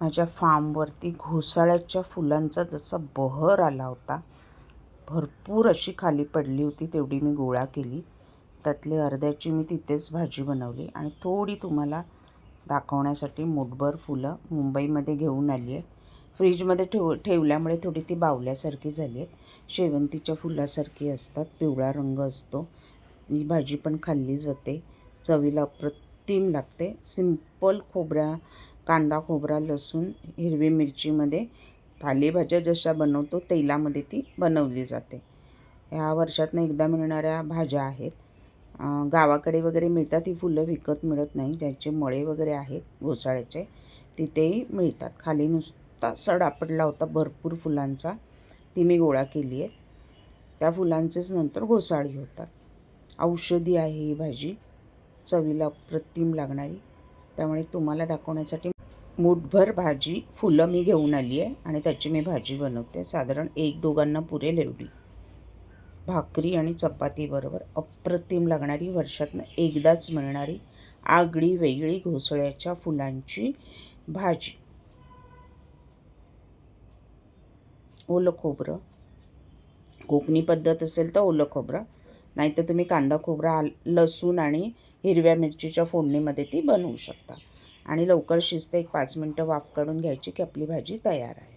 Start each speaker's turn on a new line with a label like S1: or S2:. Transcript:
S1: माझ्या फार्मवरती घोसाळ्याच्या फुलांचा जसा बहर आला होता भरपूर अशी खाली पडली होती तेवढी मी गोळा केली. त्यातली अर्ध्याची मी तिथेच भाजी बनवली आणि थोडी तुम्हाला दाखवण्यासाठी मुठभर फुलं मुंबईमध्ये घेऊन आली आहे. फ्रीजमध्ये ठेव ठेवल्यामुळे थोडी ती बावल्यासारखी झाली आहेत. शेवंतीच्या फुलासारखी असतात पिवळा रंग असतो. ही भाजी पण खाल्ली जाते. चवीला अप्रतिम लागते. सिंपल खोबऱ्या कांदा खोबरा लसूण हिरवी मिरचीमध्ये पालेभाज्या जशा बनवतो तेलामध्ये ती बनवली जाते. ह्या वर्षातनं एकदा मिळणाऱ्या भाज्या आहेत. गावाकडे वगैरे मिळतात ही फुलं विकत मिळत नाही. ज्यांचे मळे वगैरे आहेत घोसाळ्याचे तिथेही मिळतात. खाली नुसता सडा पडला होता भरपूर फुलांचा ती मी गोळा केली आहे. त्या फुलांचेच नंतर घोसाळी होतात. औषधी आहे ही भाजी चवीला अप्रतिम लागणारी. त्यामुळे तुम्हाला दाखवण्यासाठी मूठभर भाजी फुलं मी घेऊन आली आहे आणि त्याची मी भाजी बनवते. साधारण एक दोघांना पुरेल एवढी भाकरी आणि चपातीबरोबर अप्रतिम लागणारी वर्षातनं एकदाच मिळणारी आगळी वेगळी घोसळ्याच्या फुलांची भाजी. ओलं खोबरं. कोकणी पद्धत असेल तर ओलं खोबरं. नाहीतर तुम्ही कांदा खोबरा लसूण आणि हिरव्या मिरचीच्या फोडणीमध्ये ती बनवू शकता. आणि लवकर शिजते एक पाच मिनटं वाफ काढून घ्यायची की आपली भाजी तयार आहे.